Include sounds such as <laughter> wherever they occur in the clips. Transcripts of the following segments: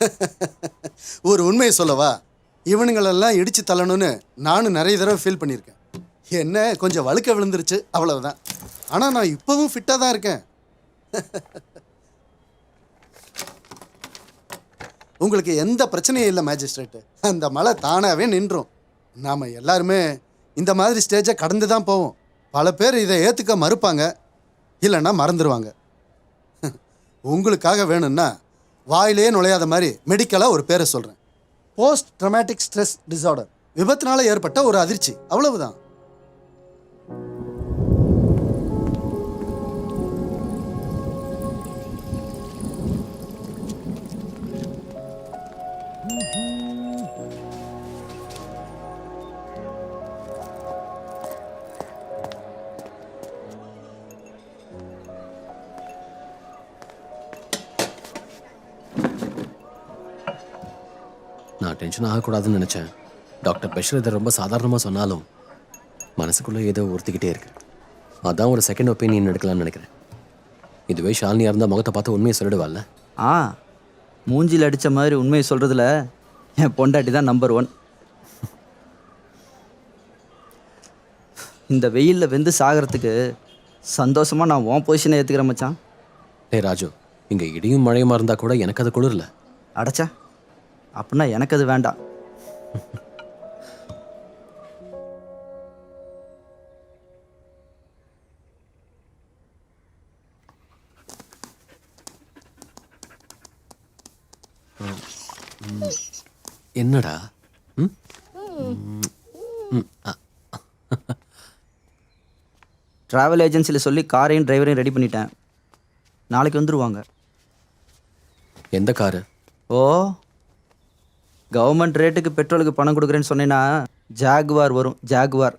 <laughs> ஒரு உண்மையை சொல்லவா? இவனுங்களெல்லாம் இடிச்சு தள்ளணும்னு நானும் நிறைய தடவை ஃபீல் பண்ணியிருக்கேன். என்ன கொஞ்சம் வழுக்க விழுந்துருச்சு அவ்வளவுதான். ஆனால் நான் இப்போவும் ஃபிட்டாக தான் இருக்கேன். <laughs> உங்களுக்கு எந்த பிரச்சனையும் இல்லை மேஜிஸ்ட்ரேட்டு அந்த மழை தானாகவே நின்றும். நாம் எல்லாருமே இந்த மாதிரி ஸ்டேஜை கடந்து தான் போவோம். பல பேர் இதை ஏற்றுக்க மறுப்பாங்க. இல்லைன்னா மறந்துடுவாங்க <laughs> உங்களுக்காக வேணும்னா வாயிலே நுழையாத மாதிரி மெடிக்கலாக ஒரு பேரை சொல்கிறேன் போஸ்ட் ட்ரமேட்டிக் ஸ்ட்ரெஸ் டிசார்டர் விபத்தினால ஏற்பட்ட ஒரு அதிர்ச்சி. அவ்வளவுதான். டென்ஷன் ஆகக்கூடாதுன்னு நினச்சேன். டாக்டர் பஷீர் இதை ரொம்ப சாதாரணமாக சொன்னாலும் மனசுக்குள்ளே ஏதோ உறுத்திக்கிட்டே இருக்கு. அதான் ஒரு செகண்ட் ஒப்பீனியன் எடுக்கலாம்னு நினைக்கிறேன். இதுவே ஷாலினியாக இருந்தால் முகத்தை பார்த்து உண்மையை சொல்லிடுவாள்ல? ஆ மூஞ்சில் அடித்த மாதிரி உண்மையை சொல்கிறதுல என் பொண்டாட்டி தான் நம்பர் ஒன் இந்த வெயிலில் வெந்து சாகிறதுக்கு சந்தோஷமாக நான் உன் பொசிஷனை ஏற்றுக்கிறேன் மச்சான். டேய் ராஜு இங்கே இடியும் மழையுமா இருந்தால் கூட எனக்கு அது குளிரல. அடைச்சா. அப்படின்னா எனக்கு அது வேண்டாம். என்னடா? ட்ராவல் ஏஜென்சியில் சொல்லி காரையும் டிரைவரையும் ரெடி பண்ணிட்டேன். நாளைக்கு வந்துடுவாங்க எந்த காரு? ஓ கவர்மெண்ட் ரேட்டுக்கு பெட்ரோலுக்கு பணம் கொடுக்குறேன்னு சொன்னேன்னா ஜாகுவார் வரும் ஜாகுவார்.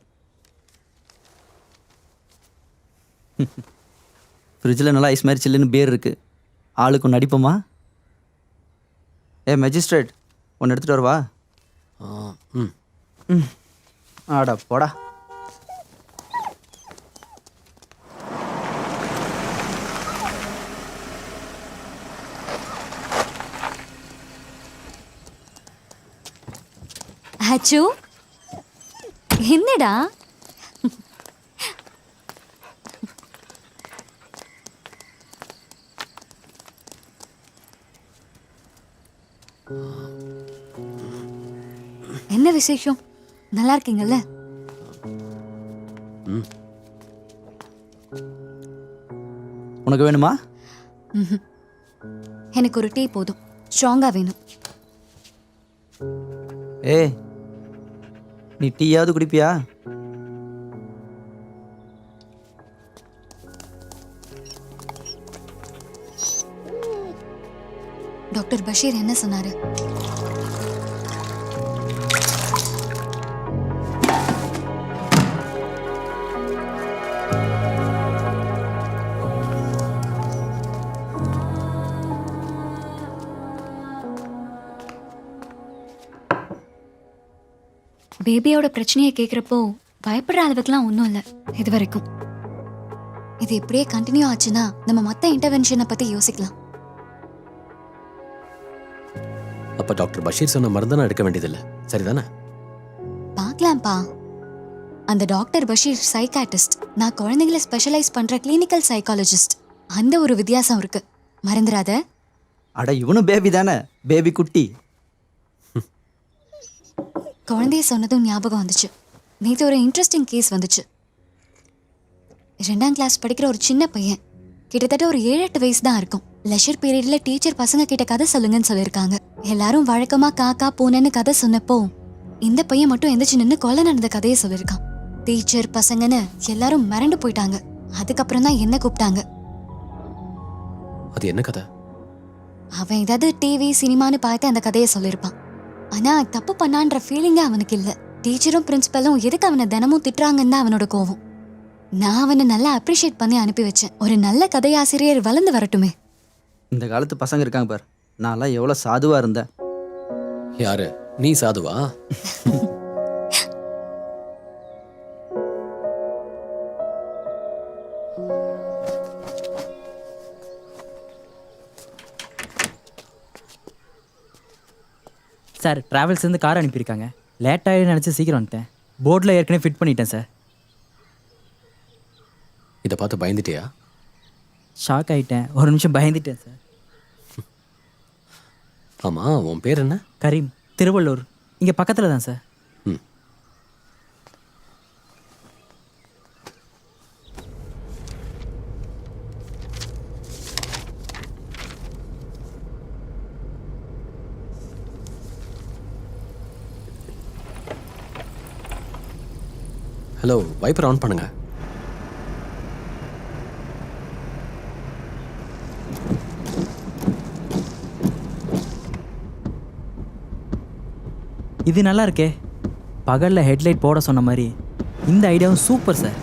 ஃப்ரிட்ஜில் நல்லா ஐஸ் மாதிரி சில்லுன்னு பேர் இருக்குது ஆளுக்கு ஒன்று அடிப்போமா? ஏ மெஜிஸ்ட்ரேட் ஒன்று எடுத்துகிட்டு வரவா? ம். ஆடா போடா. அச்சு என்னடா என்ன விசேஷம் நல்லா இருக்கீங்கல்ல உனக்கு வேணுமா. எனக்கு ஒரு டீ போதும் ஸ்ட்ராங்கா வேணும் ஏ நீ டீயாவது குடிப்பியா? டாக்டர் பஷீர் என்ன சொன்னாரு? பேபியோட பிரச்சனையை கேட்குறப்போ பயப்படுற அளவுக்குலாம் ஒன்றும் இல்லை இது வரைக்கும் இது இப்படியே கண்டினியூ ஆச்சுன்னா நம்ம மற்ற இன்டர்வென்ஷனை பற்றி யோசிக்கலாம். அப்போ டாக்டர் பஷீர் சொன்ன மருந்து நான் எடுக்க வேண்டியதில்லை. சரிதானே? பார்க்கலாம்ப்பா. அந்த டாக்டர் பஷீர் சைக்காட்டிஸ்ட் நான் குழந்தைங்கள ஸ்பெஷலைஸ் பண்ற கிளினிக்கல் சைக்காலஜிஸ்ட் அந்த ஒரு வித்தியாசம் இருக்கு. மறந்துடாத அட இவனும் பேபி தானே? பேபி குட்டி. குழந்தைய சொன்னதும் ஞாபகம் வந்துச்சு. நேற்று ஒரு இன்ட்ரெஸ்டிங் கேஸ் வந்துச்சு. ரெண்டாம் கிளாஸ் படிக்கிற ஒரு சின்ன பையன் கிட்டத்தட்ட ஒரு ஏழு எட்டு வயசு தான் இருக்கும். லெஷர் பீரியட்ல டீச்சர் பசங்க கிட்ட கதை சொல்லுங்கன்னு சொல்லியிருக்காங்க. எல்லாரும் வழக்கமா காக்கா பூனைன்னு கதை சொன்னப்போ இந்த பையன் மட்டும் எந்திரிச்சு நின்று கொலை நடந்த கதையை சொல்லியிருக்கான். டீச்சர் பசங்கன்னு எல்லாரும் மிரண்டு போயிட்டாங்க. அதுக்கப்புறம் தான் என்ன கூப்பிட்டாங்க? அது என்ன கதை? அவன் ஏதாவது டிவி சினிமான்னு பார்த்து அந்த கதையை சொல்லியிருப்பான். ஆனா தப்பு பண்ணான்ற ஃபீலிங்கே அவனுக்கு இல்ல. டீச்சரும் பிரின்சிபலும் எதுக்கு அவனை தினமும் திட்டுறாங்கன்னு தான் அவனோட கோவம். நான் அவனை நல்லா அப்ரிஷியேட் பண்ணி அனுப்பி வச்சேன். ஒரு நல்ல கதையாசிரியர் வளர்ந்து வரட்டுமே. இந்த காலத்து பசங்க இருக்காங்க பார். நான்லாம் எவ்வளோ சாதுவாக இருந்தேன். யாரு? நீ சாதுவா? <laughs> சார் ட்ராவல்ஸ்லேருந்து கார் அனுப்பியிருக்காங்க. லேட்டாக நினச்சி சீக்கிரம் வந்துட்டேன். போர்டில் ஏற்கனவே ஃபிட் பண்ணிட்டேன் சார் இதை பார்த்து பயந்துட்டியா? ஷாக் ஆகிட்டேன் ஒரு நிமிஷம் பயந்துட்டேன் சார் ஆமாம் உன் பேர் என்ன? கரீம் திருவள்ளூர். இங்கே பக்கத்தில் தான் சார் ஹலோ வைப்பர் ஆன் பண்ணுங்க. இது நல்லா இருக்கே பகலில் ஹெட்லைட் போட சொன்ன மாதிரி இந்த ஐடியாவும் சூப்பர் சார்.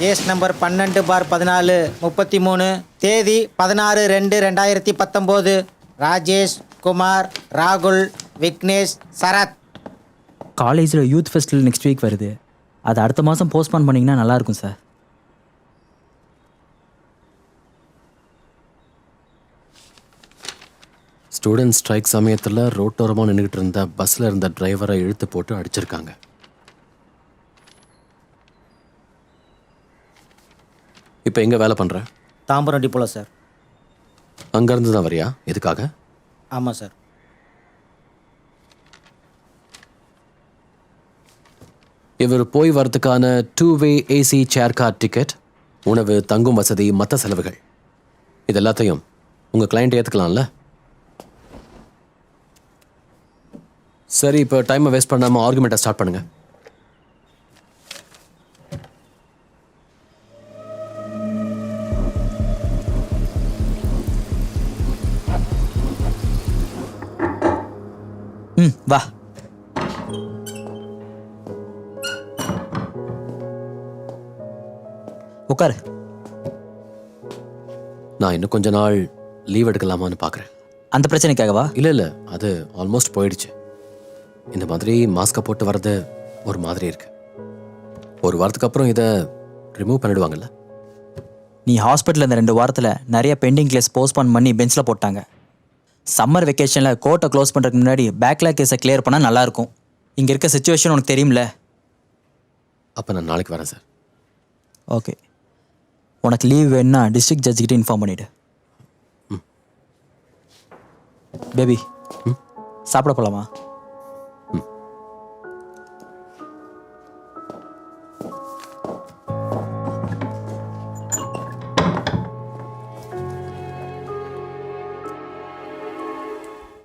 கேஸ் நம்பர் பன்னெண்டு பார் பதினாலு முப்பத்தி மூணு தேதி பதினாறு ரெண்டு ரெண்டாயிரத்தி பத்தொம்போது. ராஜேஷ் குமார் ராகுல் விக்னேஷ் சரத். காலேஜில் யூத் ஃபெஸ்டிவல் நெக்ஸ்ட் வீக் வருது. அது அடுத்த மாதம் போஸ்ட்பான் பண்ணிங்கன்னா நல்லாயிருக்கும் சார். ஸ்டூடெண்ட் ஸ்ட்ரைக் சமயத்தில் ரோட்டோரமாக நின்றுக்கிட்டு இருந்த பஸ்ஸில் இருந்த டிரைவரை இழுத்து போட்டு அடிச்சிருக்காங்க. இப்போ எங்கே வேலை பண்ணுற தாம்பரம் டிப்போல சார். அங்கேருந்து தான் வரியா? எதுக்காக? ஆமாம் சார். இவர் போய் வரதுக்கான two way AC chair car ticket உணவு தங்கும் வசதி மற்ற செலவுகள். இது எல்லாத்தையும் உங்கள் கிளைண்ட் ஏற்றுக்கலாம்ல சரி இப்போ டைமை வேஸ்ட் பண்ணாமல் ஆர்குமெண்ட்டை ஸ்டார்ட் பண்ணுங்கள் வா. உட்காரு நான் இன்னும் கொஞ்ச நாள் லீவ் எடுக்கலாமான்னு பார்க்குறேன் அந்த பிரச்சனைக்காகவா இல்லை இல்லை அது ஆல்மோஸ்ட் போயிடுச்சு. இந்த மாதிரி மாஸ்கை போட்டு வர்றது ஒரு மாதிரி இருக்கு. ஒரு வாரத்துக்கு அப்புறம் இதை ரிமூவ் பண்ணிடுவாங்கல்ல? நீ ஹாஸ்பிட்டலில் இந்த ரெண்டு வாரத்தில் நிறைய பெண்டிங் கேஸ் போஸ்ட்பான் பண்ணி பெஞ்சில் போட்டாங்க. சம்மர் வெக்கேஷனில் கோர்ட்டை க்ளோஸ் பண்ணுறதுக்கு முன்னாடி பேக்லாக் கேஸை கிளியர் பண்ணால் நல்லாயிருக்கும். இங்கே இருக்க சுச்சுவேஷன் உனக்கு தெரியும்ல? அப்போ நான் நாளைக்கு வரேன் சார். ஓகே உனக்கு லீவ் வேணும்னா டிஸ்ட்ரிக்ட் ஜட்ஜ்கிட்ட இன்ஃபார்ம் பண்ணிவிடு பேபி சாப்பிட போகலாமா